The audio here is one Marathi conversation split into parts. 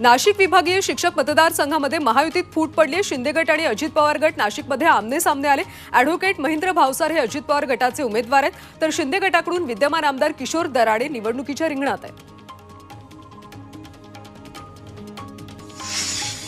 नाशिक विभागीय शिक्षक मतदारसंघामध्ये महायुतीत फूट पडली. शिंदे गट आणि अजित पवार गट नाशिकमध्ये आमने सामने आले. अॅडव्होकेट महेंद्र भावसार हे अजित पवार गटाचे उमेदवार आहेत. तर शिंदे गटाकडून विद्यमान आमदार किशोर दराडे निवडणुकीच्या रिंगणात आहेत.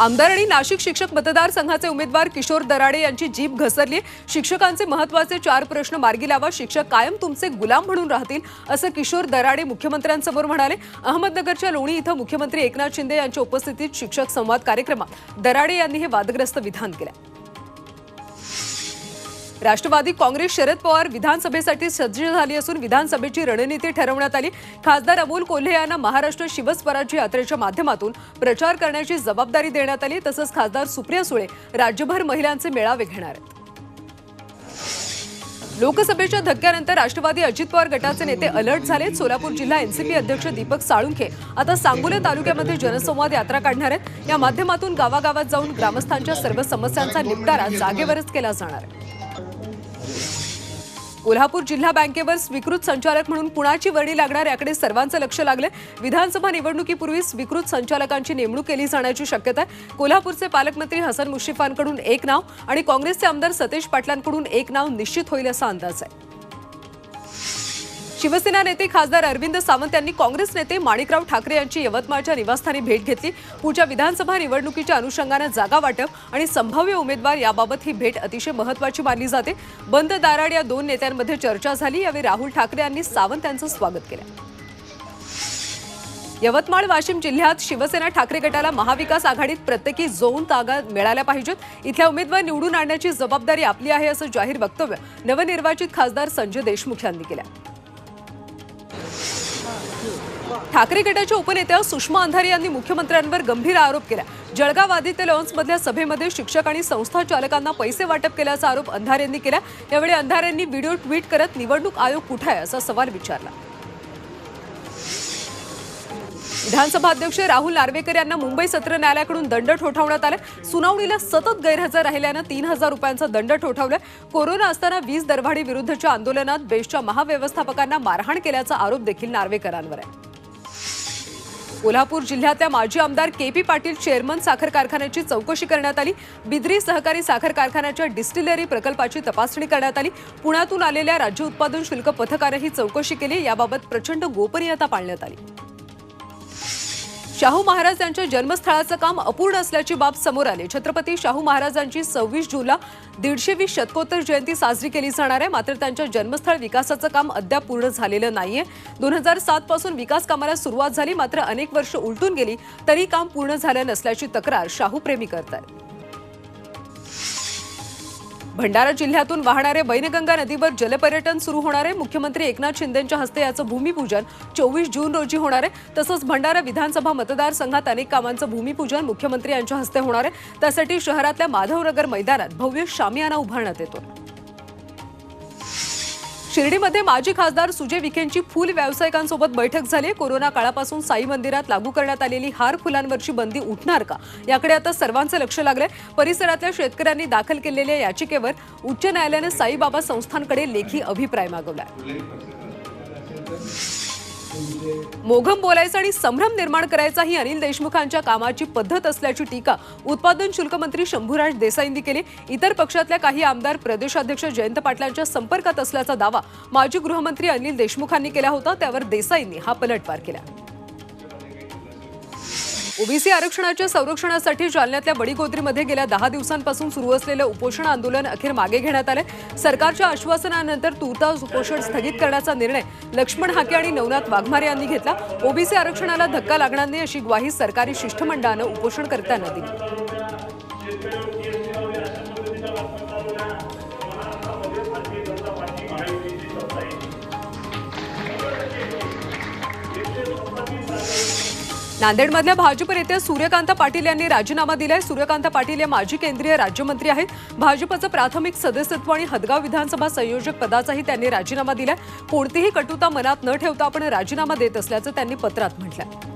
आमदार आणि नाशिक शिक्षक मतदारसंघाचे उमेदवार किशोर दराडे यांची जीभ घसरली. शिक्षकांचे महत्त्वाचे चार प्रश्न मार्गी लावा. शिक्षक कायम तुमचे गुलाम म्हणून राहतील असं किशोर दराडे मुख्यमंत्र्यांसमोर म्हणाले. अहमदनगरच्या लोणी इथं मुख्यमंत्री एकनाथ शिंदे यांच्या उपस्थितीत शिक्षक संवाद कार्यक्रमात दराडे यांनी हे वादग्रस्त विधान केलं. राष्ट्रवादी काँग्रेस शरद पवार विधानसभेसाठी सज्ज झाली असून विधानसभेची रणनीती ठरवण्यात आली. खासदार अमोल कोल्हे यांना महाराष्ट्र शिवस्वराज्य यात्रेच्या माध्यमातून प्रचार करण्याची जबाबदारी देण्यात आली. तसंच खासदार सुप्रिया सुळे राज्यभर महिलांचे मेळावे घेणार आहेत. लोकसभेच्या धक्क्यानंतर राष्ट्रवादी अजित पवार गटाचे नेते अलर्ट झाले सोलापूर जिल्हा एनसीपी अध्यक्ष दीपक साळुंखे आता सांगोला तालुक्यामध्ये जनसंवाद यात्रा काढणार आहेत. या माध्यमातून गावागावात जाऊन ग्रामस्थांच्या सर्व समस्यांचा निपटारा जागेवरच केला जाणार आहे. कोल्हापूर जिल्हा बँकेवर स्वीकृत संचालक म्हणून कुणाची वर्णी लागणार याकडे सर्वांचं लक्ष लागलं. विधानसभा निवडणुकीपूर्वी स्वीकृत संचालकांची नेमणूक केली जाण्याची शक्यता आहे. कोल्हापूरचे पालकमंत्री हसन मुश्रीफांकडून एक नाव आणि काँग्रेसचे आमदार सतेज पाटलांकडून एक नाव निश्चित होईल असा अंदाज आहे. शिवसेना नेते खासदार अरविंद सावंत यांनी काँग्रेस नेते माणिकराव ठाकरे यांची यवतमाळच्या निवासस्थानी भेट घेतली. पुढच्या विधानसभा निवडणुकीच्या अनुषंगानं जागा वाटप आणि संभाव्य उमेदवार याबाबत ही भेट अतिशय महत्वाची मानली जाते. बंद दाराड या दोन नेत्यांमध्ये चर्चा झाली. यावेळी राहुल ठाकरे यांनी सावंत यांचं स्वागत केलं. यवतमाळ वाशिम जिल्ह्यात शिवसेना ठाकरे गटाला महाविकास आघाडीत प्रत्येकी जोन जागा मिळाल्या पाहिजेत. इथल्या उमेदवार निवडून आणण्याची जबाबदारी आपली आहे असं जाहीर वक्तव्य नवनिर्वाचित खासदार संजय देशमुख यांनी केलं. ठाकरे गटाच्या उपनेत्या सुषमा अंधारे यांनी मुख्यमंत्र्यांवर गंभीर आरोप केला. जळगाव आदित्य लॉन्समधल्या सभेमध्ये शिक्षक आणि संस्था चालकांना पैसे वाटप केल्याचा आरोप अंधारे यांनी केला. यावेळी अंधारे यांनी व्हिडिओ ट्विट करत निवडणूक आयोग कुठे आहे? असा सवाल विचारला. विधानसभा अध्यक्ष राहुल नार्वेकर यांना मुंबई सत्र न्यायालयाकडून दंड ठोठावण्यात आला. सुनावणीला सतत गैरहजर राहिल्यानं तीन हजार रुपयांचा दंड ठोठावला. कोरोना असताना वीज दरवाढी विरुद्धच्या आंदोलनात बेस्टच्या महाव्यवस्थापकांना मारहाण केल्याचा आरोप देखील नार्वेकरांवर आहे. कोल्हापूर जिल्ह्यातल्या माजी आमदार के पी पाटील चेअरमन साखर कारखान्याची चौकशी करण्यात आली. बिद्री सहकारी साखर कारखान्याच्या डिस्टिलरी प्रकल्पाची तपासणी करण्यात आली. पुण्यातून आलेल्या राज्य उत्पादन शुल्क पथकानं ही चौकशी केली. याबाबत प्रचंड गोपनीयता पाळण्यात आली. शाहू महाराज यांच्या जन्मस्थळाचं काम अपूर्ण असल्याची बाब समोर आली. छत्रपती शाहू महाराजांची सव्वीस जूनला दीडशेवी शतकोत्तर जयंती साजरी केली जाणार आहे. मात्र त्यांच्या जन्मस्थळ विकासाचं काम अद्याप पूर्ण झालेलं नाहीये. दोन हजार सात पासून विकास कामाला सुरुवात झाली. मात्र अनेक वर्ष उलटून गेली तरी काम पूर्ण झालं नसल्याची तक्रार शाहूप्रेमी करतात. भंडारा जिल्ह्यातून वाहणाऱ्या वैनगंगा नदीवर जलपर्यटन सुरू होणार आहे. मुख्यमंत्री एकनाथ शिंदेंच्या हस्ते याचं भूमिपूजन चोवीस जून रोजी होणार आहे. तसंच भंडारा विधानसभा मतदारसंघात अनेक कामांचं भूमिपूजन मुख्यमंत्री यांच्या हस्ते होणार आहे. त्यासाठी शहरातल्या माधवनगर मैदानात भव्य शामियाना उभारण्यात येतो शिर्डीमध्ये माजी खासदार सुजय विखेंची फुल व्यावसायिकांसोबत बैठक झाली. कोरोना काळापासून साई मंदिरात लागू करण्यात आलेली हार फुलांवरची बंदी उठणार का? याकडे आता सर्वांचं लक्ष लागलंय. परिसरातल्या शेतकऱ्यांनी दाखल केलेल्या याचिकेवर उच्च न्यायालयानं साईबाबा संस्थांकडे लेखी अभिप्राय मागवलाय. मोघम बोलायचं आणि संभ्रम निर्माण करायचा ही अनिल देशमुखांच्या कामाची पद्धत असल्याची टीका उत्पादन शुल्क मंत्री शंभूराज देसाईंनी केली. इतर पक्षातल्या काही आमदार प्रदेशाध्यक्ष जयंत पाटलांच्या संपर्कात असल्याचा दावा माजी गृहमंत्री अनिल देशमुखांनी केला होता. त्यावर देसाईंनी हा पलटवार केला. ओबीसी आरक्षणाच्या संरक्षणासाठी जालन्यातल्या बडीगोद्रीमध्ये गेल्या दहा दिवसांपासून सुरू असलेलं उपोषण आंदोलन अखेर मागे घेण्यात आले सरकारच्या आश्वासनानंतर तुर्तास उपोषण स्थगित करण्याचा निर्णय लक्ष्मण हाके आणि नवनाथ वाघमारे यांनी घेतला. ओबीसी आरक्षणाला धक्का लागणार नाही अशी ग्वाही सरकारी शिष्टमंडळानं उपोषणकर्त्यांना दिली. नांदेडमधल्या भाजप नेत्या सूर्यकांत पाटील यांनी राजीनामा दिलाय. सूर्यकांत पाटील हे माजी केंद्रीय राज्यमंत्री आहेत. भाजपचं प्राथमिक सदस्यत्व आणि हदगाव विधानसभा संयोजक पदाचाही त्यांनी राजीनामा दिलाय. कोणतीही कटुता मनात न ठेवता आपण राजीनामा देत असल्याचं त्यांनी पत्रात म्हटलंय.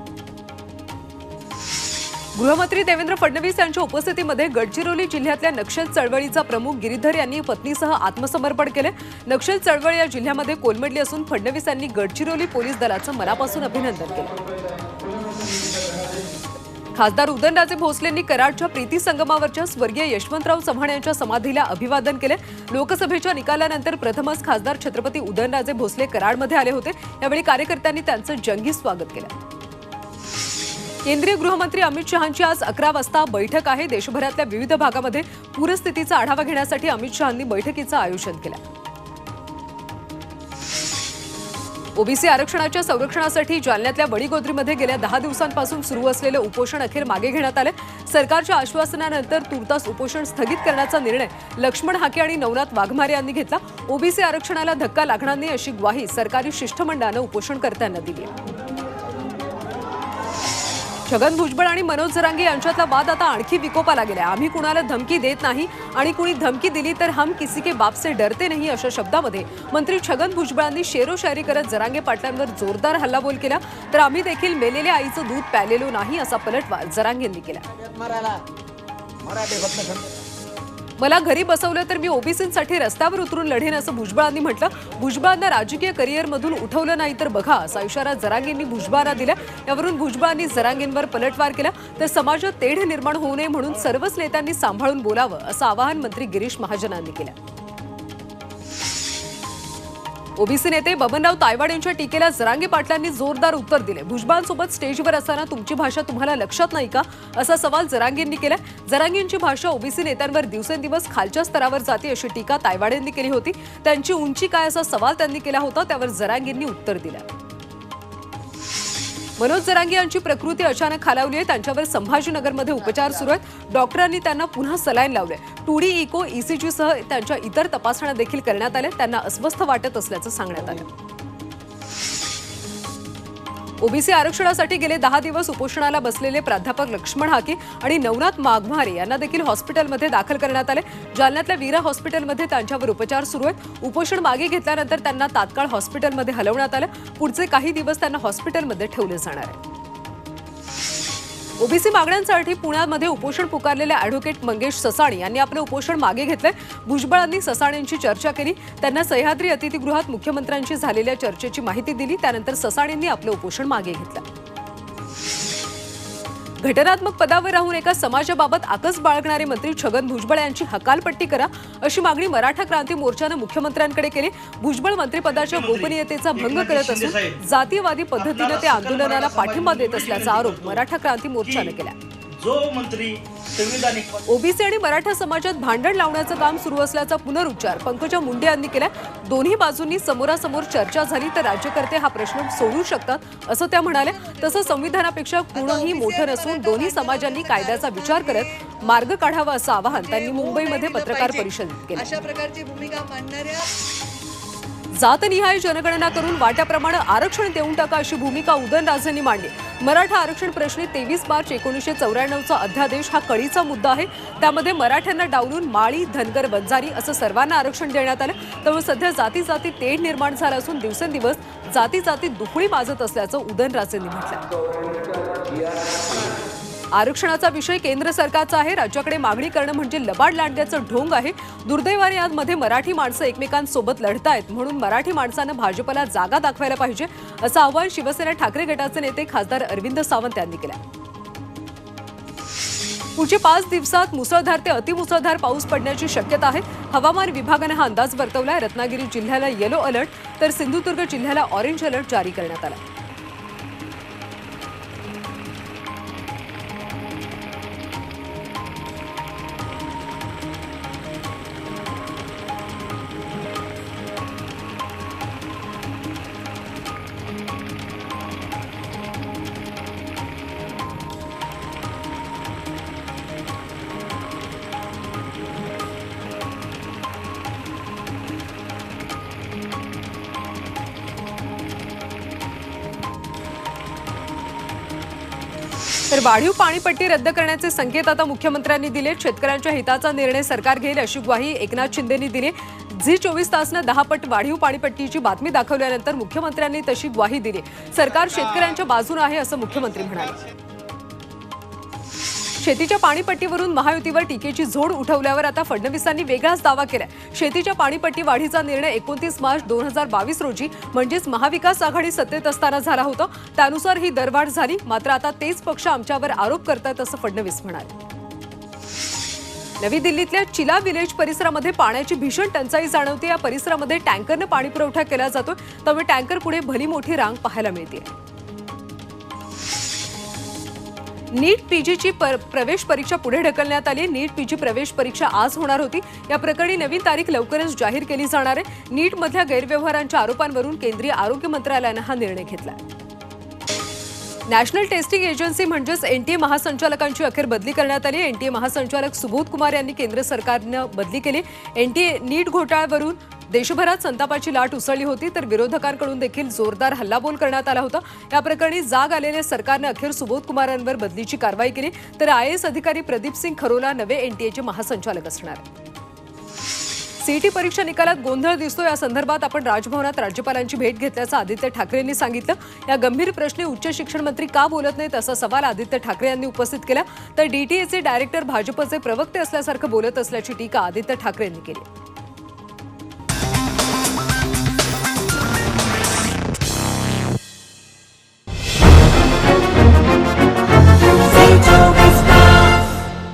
गृहमंत्री देवेंद्र फडणवीस यांच्या उपस्थितीमध्ये गडचिरोली जिल्ह्यातल्या नक्षल चळवळीचा प्रमुख गिरीधर यांनी पत्नीसह आत्मसमर्पण केले. नक्षल चळवळ या जिल्ह्यामध्ये कोलमडली असून फडणवीस यांनी गडचिरोली पोलीस दलाचं मनापासून अभिनंदन केलं. खासदार उदयनराजे भोसलेंनी कराडच्या प्रीती संगमावरच्या स्वर्गीय यशवंतराव चव्हाण यांच्या समाधीला अभिवादन केले. लोकसभेच्या निकालानंतर प्रथमच खासदार छत्रपती उदयनराजे भोसले कराडमध्ये आले होते. यावेळी कार्यकर्त्यांनी त्यांचं जंगी स्वागत केलं. केंद्रीय गृहमंत्री अमित शहांची आज अकरा वाजता बैठक आहे. देशभरातल्या विविध भागामध्ये पूरस्थितीचा आढावा घेण्यासाठी अमित शहांनी बैठकीचं आयोजन केलं. ओबीसी आरक्षणाच्या संरक्षणासाठी जालन्यातल्या वडीगोद्रीमध्ये गेल्या दहा दिवसांपासून सुरू असलेलं उपोषण अखेर मागे घेण्यात आलं. सरकारच्या आश्वासनानंतर तुर्तास उपोषण स्थगित करण्याचा निर्णय लक्ष्मण हाके आणि नवनाथ वाघमारे यांनी घेतला. ओबीसी आरक्षणाला धक्का लागणार नाही अशी ग्वाही सरकारी शिष्टमंडळानं उपोषणकर्त्यांना दिली छगन भुजबळ आणि मनोज जरांगे यांच्यातला वाद आता आणखी विकोपाला गेलाय. आम्ही कुणाला धमकी देत नाही आणि कुणी धमकी दिली तर हम किसी के बाप से डरते नाही अशा शब्दामध्ये मंत्री छगन भुजबळांनी शेरोशायरी करत जरांगे पाटलांवर जोरदार हल्लाबोल केला. तर आम्ही देखील मेलेल्या आईचं दूध प्यालेलो नाही असा पलटवार जरांगेंनी केला. मला घरी बसवलं तर मी ओबीसींसाठी रस्त्यावर उतरून लढेन असं भुजबळांनी म्हटलं. भुजबळांना राजकीय करिअरमधून उठवलं नाही तर बघा असा इशारा जरांगेंनी भुजबळांना दिला. यावरून भुजबळांनी जरांगेंवर पलटवार केला. तर समाजात तेढ निर्माण होऊ नये म्हणून सर्वच नेत्यांनी सांभाळून बोलावं असं आवाहन मंत्री गिरीश महाजनांनी केलं. ओबीसी नेते बबनराव तायवाड यांच्या टीकेला जरांगे पाटलांनी जोरदार उत्तर दिले. भुजबळांसोबत स्टेजवर असताना तुमची भाषा तुम्हाला लक्षात नाही का? असा सवाल जरांगेंनी केला जरांगेंची भाषा ओबीसी नेत्यांवर दिवसेंदिवस खालच्या स्तरावर जाते अशी टीका तायवाड यांनी केली होती. त्यांची उंची काय असा सवाल त्यांनी केला होता त्यावर जरांगेंनी उत्तर दिलं मनोज जरांगे यांची प्रकृती अचानक खालावली आहे. त्यांच्यावर संभाजीनगरमध्ये उपचार सुरू आहेत. डॉक्टरांनी त्यांना पुन्हा सलाईन लावले टू डी इको ईसीजी सह त्यांच्या इतर तपासण्या देखील करण्यात आल्या. त्यांना अस्वस्थ वाटत असल्याचं सांगण्यात आलं. ओबीसी आरक्षणासाठी गेले दहा दिवस उपोषणाला बसलेले प्राध्यापक लक्ष्मण हाके आणि नवनाथ माघमारे यांना देखील हॉस्पिटलमध्ये दाखल करण्यात आले. जालन्यातल्या वीरा हॉस्पिटलमध्ये त्यांच्यावर उपचार सुरू आहेत. उपोषण मागे घेतल्यानंतर त्यांना तात्काळ हॉस्पिटलमध्ये हलवण्यात आलं. पुढचे काही दिवस त्यांना हॉस्पिटलमध्ये ठेवले जाणार आहे. ओबीसी मागण्यांसाठी पुण्यामध्ये उपोषण पुकारलेले अॅडव्होकेट मंगेश ससाणी यांनी आपलं उपोषण मागे घेतलंय. भुजबळांनी ससाणेंची चर्चा केली. त्यांना सह्याद्री अतिथीगृहात मुख्यमंत्र्यांशी झालेल्या चर्चेची माहिती दिली. त्यानंतर ससाणेंनी आपलं उपोषण मागे घेतलं. घटनात्मक पदावर राहून एका समाजाबाबत आकस बाळगणारे मंत्री छगन भुजबळ यांची हकालपट्टी करा अशी मागणी मराठा क्रांती मोर्चानं मुख्यमंत्र्यांकडे केली. भुजबळ मंत्रिपदाच्या गोपनीयतेचा भंग करत असून जातीयवादी पद्धतीनं ते आंदोलनाला पाठिंबा देत असल्याचा आरोप मराठा क्रांती मोर्चानं केला. जो मंत्री संविधानिक ओबीसी आणि मराठा समाजात भांडण लावण्याचं काम सुरू असल्याचा पुनरुच्चार पंकजा मुंडे यांनी केलाय. दोन्ही बाजूंनी समोरासमोर चर्चा झाली तर राज्यकर्ते हा प्रश्न सोडवू शकतात असं त्या म्हणाल्या. तसं संविधानापेक्षा कुणंही मोठं नसून दोन्ही समाजांनी कायद्याचा विचार करत मार्ग काढावा असं आवाहन त्यांनी मुंबईमध्ये पत्रकार परिषदेत केलं. अशा प्रकारची भूमिका मांडणाऱ्या जातनिहाय जनगणना करून वाट्याप्रमाणे आरक्षण देऊन टाका अशी भूमिका उदयनराजेंनी मांडली. मराठा आरक्षण प्रश्नी तेवीस मार्च एकोणीसशे चौऱ्याण्णवचा अध्यादेश हा कळीचा मुद्दा आहे. त्यामध्ये मराठ्यांना डावलून माळी धनगर बंजारी असं सर्वांना आरक्षण देण्यात आलं. त्यामुळे सध्या जाती जाती तेढ निर्माण झाला असून दिवसेंदिवस जाती जाती दुखळी माजत असल्याचं उदयनराजेंनी म्हटलं. आरक्षणाचा विषय केंद्र सरकारचा आहे. राज्याकडे मागणी करणं म्हणजे लबाड लांडण्याचं ढोंग आहे. दुर्दैवाने आजमध्ये मराठी माणसं एकमेकांसोबत लढतायत म्हणून मराठी माणसानं भाजपला जागा दाखवायला पाहिजे असं आवाहन शिवसेना ठाकरे गटाचे नेते खासदार अरविंद सावंत यांनी केलं पुढचे पाच दिवसात मुसळधार ते अतिमुसळधार पाऊस पडण्याची शक्यता आहे. हवामान विभागानं हा अंदाज वर्तवलाय. रत्नागिरी जिल्ह्याला येलो अलर्ट तर सिंधुदुर्ग जिल्ह्याला ऑरेंज अलर्ट जारी करण्यात आला. तर वाढीव पाणीपट्टी रद्द करण्याचे संकेत आता मुख्यमंत्र्यांनी दिले. शेतकऱ्यांच्या हिताचा निर्णय सरकार घेईल अशी ग्वाही एकनाथ शिंदेनी दिली. झी चोवीस तासनं दहा पट वाढीव पाणीपट्टीची बातमी दाखवल्यानंतर मुख्यमंत्र्यांनी तशी ग्वाही दिली. सरकार शेतकऱ्यांच्या बाजूने आहे असं मुख्यमंत्री म्हणाले. शेतीच्या पाणीपट्टीवरून महायुतीवर टीकेची झोड उठवल्यावर आता फडणवीसांनी वेगळाच दावा केलाय. शेतीच्या पाणीपट्टी वाढीचा निर्णय एकोणतीस मार्च दोन हजार बावीस रोजी म्हणजेच महाविकास आघाडी सत्तेत असताना झाला होता. त्यानुसार ही दरवाढ झाली. मात्र आता तेच पक्ष आमच्यावर आरोप करतायत असं फडणवीस म्हणाले. नवी दिल्लीतल्या चिला विलेज परिसरामध्ये पाण्याची भीषण टंचाई जाणवते. या परिसरामध्ये टँकरनं पाणी पुरवठा केला जातो त्यामुळे टँकर पुढे भली मोठी रांग पाहायला मिळते नीट पीजीची पर- प्रवेश परीक्षा पुढे ढकलण्यात आली नीट पीजी प्रवेश परीक्षा आज होणार होती. या प्रकरणी नवीन तारीख लवकरच जाहीर केली जाणार आहे. नीटमधल्या गैरव्यवहारांच्या आरोपांवरून केंद्रीय आरोग्य मंत्रालयानं हा निर्णय घेतला नॅशनल टेस्टिंग एजन्सी म्हणजेच एनटीए महासंचालकांची अखेर बदली करण्यात आली. एनटीए महासंचालक सुबोध कुमार यांनी केंद्र सरकारनं बदली केली. एनटीए नीट घोटाळ्यावरून देशभरात संतापाची लाट उसळली होती तर विरोधकांकडून देखील जोरदार हल्लाबोल करण्यात आला होता. या प्रकरणी जाग आलेल्या सरकारनं अखेर सुबोध कुमारांवर बदलीची कारवाई केली. तर आय एस अधिकारी प्रदीप सिंग खरोला नवे एनटीएचे महासंचालक असणार. आहेत. सीईटी परीक्षा निकालात गोंधळ दिसतो या संदर्भात आपण राजभवनात राज्यपालांची भेट घेतल्याचं आदित्य ठाकरेंनी सांगितलं. या गंभीर प्रश्नी उच्च शिक्षण मंत्री का बोलत नाहीत असा सवाल आदित्य ठाकरे यांनी उपस्थित केला. तर डीटीएचे डायरेक्टर भाजपचे प्रवक्ते असल्यासारखं बोलत असल्याची टीका आदित्य ठाकरेंनी केली.